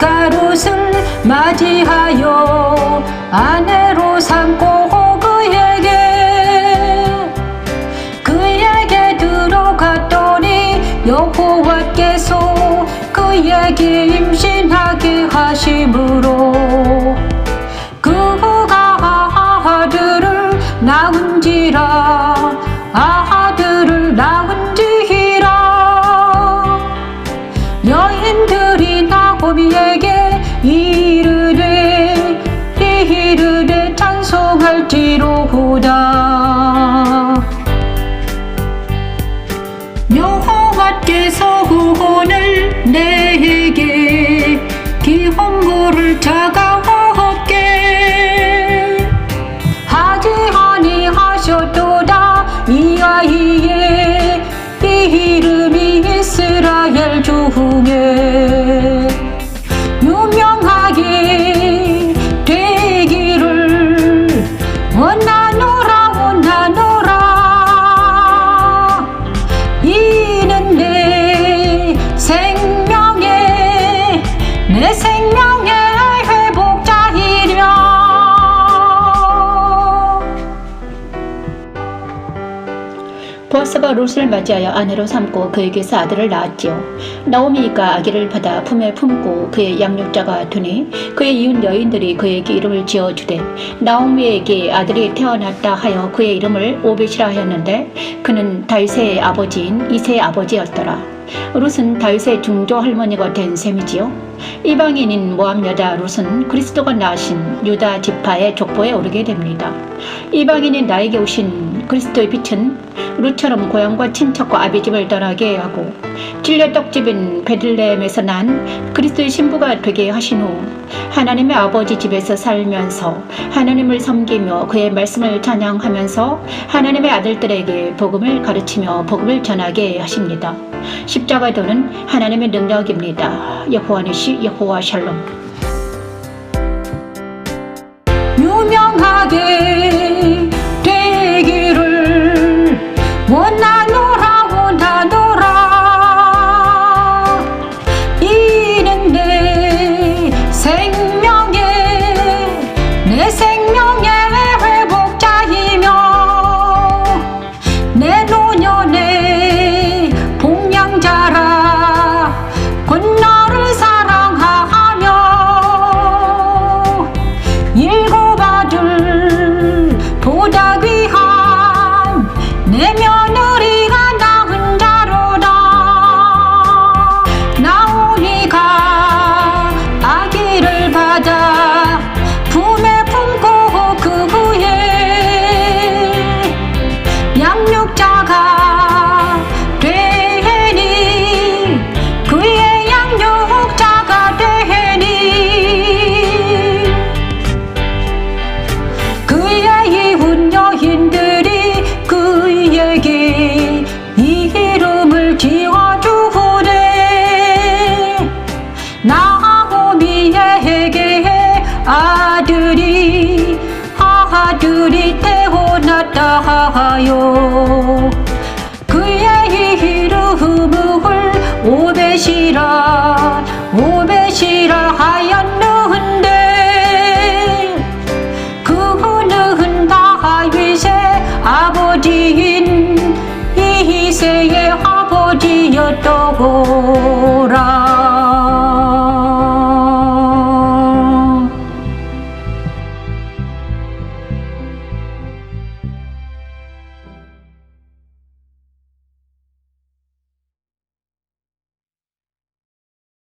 보아스가 롯을 맞이하여 아내로 삼고 그에게 그에게 들어갔더니 여호와께서 그에게 임신하게 하심으로 그가 아들을 낳은지라 아들을 낳은지 이르되 이르되 찬송할지로다 여호와께서 구원을 내게 기원물을 차가웠게 하지 아니하셨도다. 이 아이의 이름이 이스라엘 중에 생명의 내 생명의 회복자이랴 보아스가 롯을 맞이하여 아내로 삼고 그에게서 아들을 낳았지요. 나오미가 아기를 받아 품에 품고 그의 양육자가 되니 그의 이웃 여인들이 그에게 이름을 지어주되 나오미에게 아들이 태어났다 하여 그의 이름을 오벳이라 하였는데 그는 다윗의 아버지인 이세의 아버지였더라. 롯은 다윗의 중조 할머니가 된 셈이지요. 이방인인 모함 여자 롯은 그리스도가 낳으신 유다 지파의 족보에 오르게 됩니다. 이방인인 나에게 오신 그리스도의 빛은 룻처럼 고향과 친척과 아비집을 떠나게 하고 진려 떡집인 베들레헴에서 난 그리스도의 신부가 되게 하신 후 하나님의 아버지 집에서 살면서 하나님을 섬기며 그의 말씀을 찬양하면서 하나님의 아들들에게 복음을 가르치며 복음을 전하게 하십니다. 십자가 도는 하나님의 능력입니다. 여호와 니시 여호 아들이 아들이 태어났다 하여 그의 이름을 오벳이라 오벳이라 하였는데 그는 다윗의 아버지인 이세의 아버지였더라